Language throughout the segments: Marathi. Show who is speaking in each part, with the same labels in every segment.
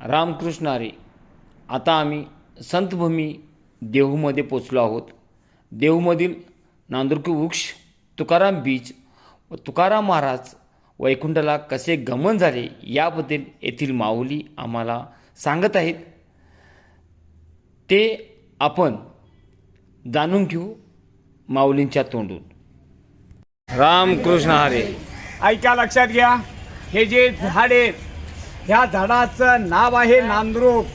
Speaker 1: रामकृष्ण हरी आता आम्ही संतभूमी देहूमध्ये पोचलो आहोत. देहूमधील नांदुरकी वृक्ष तुकाराम बीच व तुकाराम महाराज वैकुंठाला कसे गमन झाले याबद्दल येथील माऊली आम्हाला सांगत आहेत. ते आपण जाणून घेऊ माऊलींच्या तोंडून. रामकृष्ण हरे.
Speaker 2: ऐका लक्षात घ्या. हे जे झाड ह्या झाडाचं नाव आहे नांद्रुक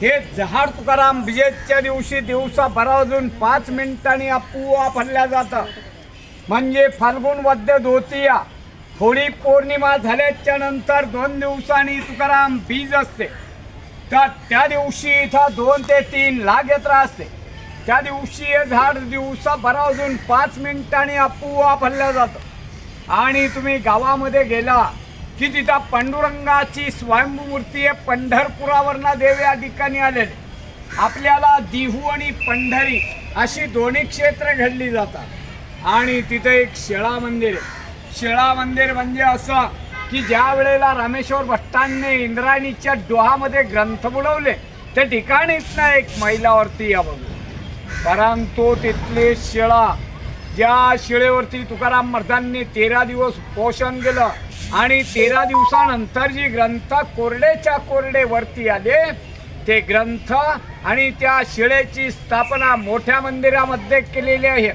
Speaker 2: हे झाड तुकाराम विजेच्या दिवशी दिवसा बारा पाच मिनिटांनी आपोआप हल्ल्या जातं. म्हणजे फाल्गुन वद्य धोतिया. होळी पौर्णिमा झाल्याच्यानंतर दोन दिवसांनी तुकाराम बीज असते. तर त्या दिवशी इथं दोन ते तीन लाख यात्रा असते. त्या दिवशी हे झाड दिवसा भरावजून पाच मिनिटांनी आपोआप हल्ल्या जातं. आणि तुम्ही गावामध्ये गेला की तिथं पांडुरंगाची स्वयंभू मूर्ती आहे. पंढरपुरावरना देव या ठिकाणी आलेले. आपल्याला दिहू आणि पंढरी अशी दोन्ही क्षेत्र घडली जातात. आणि तिथं एक शिळा मंदिर आहे. शिळा मंदिर म्हणजे असं की ज्या वेळेला रामेश्वर भट्टांनी इंद्रायणीच्या डोहामध्ये ग्रंथ बुडवले त्या ठिकाणीच ना एक महिलावरती या बघू. परंतु तिथले शिळा ज्या शिळेवरती तुकाराम महाराजांनी तेरा दिवस पोषण केलं आणि तेरा दिवसानंतर जी ग्रंथ कोरडेच्या कोरडे वरती आले ते ग्रंथ आणि त्या शिळेची स्थापना मोठ्या मंदिरामध्ये केलेली आहे.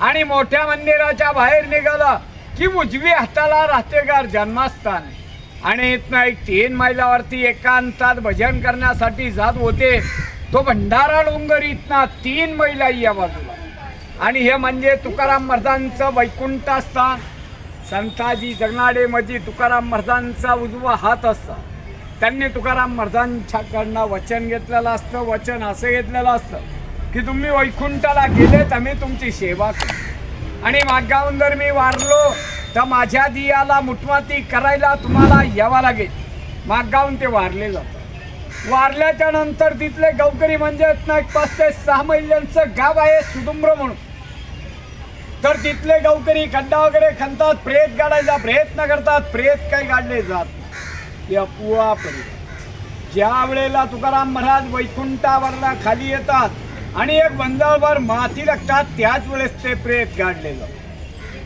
Speaker 2: आणि मोठ्या मंदिराच्या बाहेर निघालं की उजवी हाताला राहतेगार जन्मस्थान. आणि इथनं एक तीन मैलावरती एकांतात भजन करण्यासाठी जात होते. तो भंडारा डोंगर इथना तीन मैला या बाजूला. आणि हे म्हणजे तुकाराम महाराजांचं वैकुंठ स्थान संताजी जगनाडे मध्ये तुकाराम महाराजांचा उजवा हात असता. त्यांनी तुकाराम महाराजांच्याकडनं वचन घेतलेलं असतं वचन असं घेतलेलं असतं की तुम्ही वैकुंठाला गेलेत आम्ही तुमची सेवा आणि मागावून जर मी वारलो तर माझ्या दियाला मुठमाती करायला तुम्हाला यावं लागेल. मागावून ते वारले जातं वारल्याच्या नंतर तिथले गावकरी म्हणजे ना एक पाच ते सहा महिलांचं गाव आहे सुदुम्र म्हणून. तर तिथले गावकरी खड्डा वगैरे खणतात प्रेत गाडायचा प्रयत्न करतात प्रेत काही गाडले जात नाही. ज्या वेळेला तुकाराम महाराज वैकुंठावरला खाली येतात आणि एक बंजाळभर माती लागतात त्याच वेळेस ते प्रेत गाडलेलं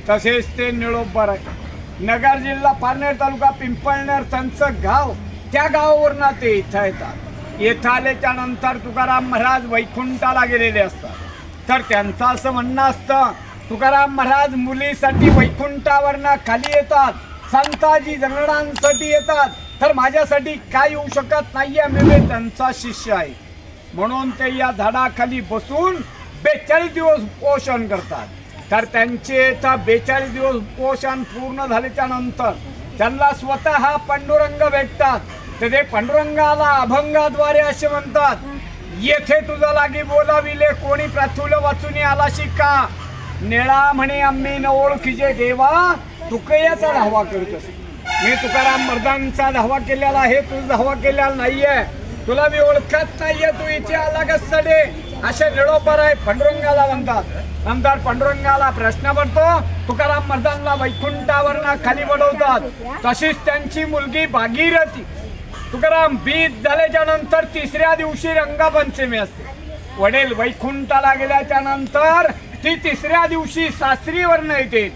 Speaker 2: तसेच ते निळोबर आहे. नगर जिल्हा पारनेर तालुका पिंपळनेर संच गाव त्या गावावरनं ते इथं येतात. इथं आल्याच्यानंतर तुकाराम महाराज वैकुंठाला गेलेले असतात. तर त्यांचं असं म्हणणं असतं तुकाराम महाराज मुलीसाठी वैकुंठावरनं खाली येतात. संताजी जगणांसाठी येतात. तर माझ्यासाठी काय येऊ शकत नाहीये? मी त्यांचा शिष्य आहे. म्हणून ते या झाडाखाली बसून बेचाळीस दिवस पोषण करतात. तर त्यांचे तर बेचाळीस दिवस पोषण पूर्ण झाल्याच्यानंतर त्यांना स्वतः पांडुरंग भेटतात. तर ते पांडुरंगाला अभंगाद्वारे असे म्हणतात येथे तुझा लागी बोलाविले कोणी प्रथुल वाचून आलाशी का निळा म्हणे आम्ही न ओळखीचे देवा तुकयाचा धावा करत असे मी तुकाराम मर्दांचा धावा केलेला आहे तू धावा केलेला नाहीये. तुला मी ओळखत नाहीये तू इथे आला कसडे असे निळोपर आहे पंडुरंगाला म्हणतात. नंतर पंडुरंगाला प्रश्न पडतो तुकाराम मर्दांना वैकुंठावरनं खाली बडवतात तशीच त्यांची मुलगी भागीरथी. तुकाराम बीज झाल्याच्यानंतर तिसऱ्या दिवशी रंगपंचमी असते. वडील वैकुंठाला गेल्याच्यानंतर ती तिसऱ्या दिवशी सासरीवरनं येते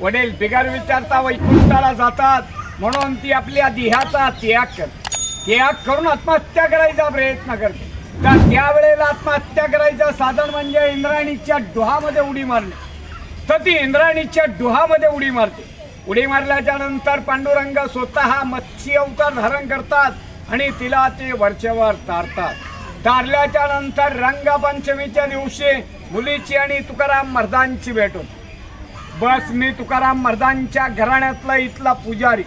Speaker 2: वडील बिगर विचारता वैकुंठाला जातात. म्हणून ती आपल्या देहाचा त्याग करते. त्याग करून आत्महत्या करायचा प्रयत्न करते. तर त्यावेळेला आत्महत्या करायचं साधन म्हणजे इंद्राणीच्या डोहामध्ये उडी मारणे. तर ती इंद्राणीच्या डोहामध्ये उडी मारते. उडी मारल्याच्या नंतर पांडुरंग स्वतः मत्स्य अवतार धारण करतात आणि तिला ते वरचेवर तारतात. तारल्याच्या नंतर रंगपंचमीच्या दिवशी मुलीची आणि तुकाराम मर्दांची भेट होती. बस मी तुकाराम मर्दांच्या घराण्यातला इथला पुजारी.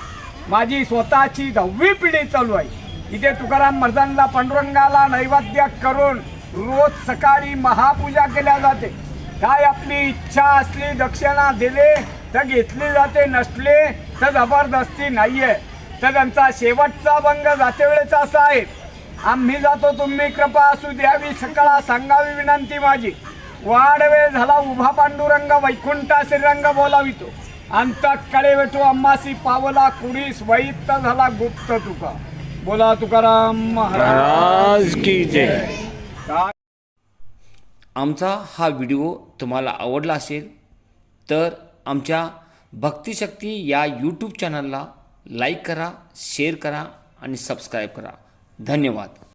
Speaker 2: माझी स्वतःची दहावी पिढी चालू आहे. इथे तुकाराम मर्दांना पांडुरंगाला नैवेद्य करून रोज सकाळी महापूजा केल्या जाते. काय आपली इच्छा असली दक्षिणा दिले तर घेतली जाते नसले तर जबरदस्ती नाही आहे तर त्यांचा शेवटचा भंग जाते वेळेचा असा आहे. आम्ही जातो तुम्ही कृपा असू द्यावी सकाळ सांगावी विनंती माझी. वाडवे झाला उभा पांडुरंग वैकुंठा श्रीरंग बोलावितो. अंत कळे वेटो अम्मासी पावला कुडीस वैत्त झाला गुप्त तुका. बोला तुकाराम महाराज
Speaker 1: की जय. आमचा हा व्हिडिओ तुम्हाला आवडला असेल तर आमच्या भक्तिशक्ती या यूट्यूब चॅनलला लाईक करा शेअर करा आणि सबस्क्राईब करा. धन्यवाद.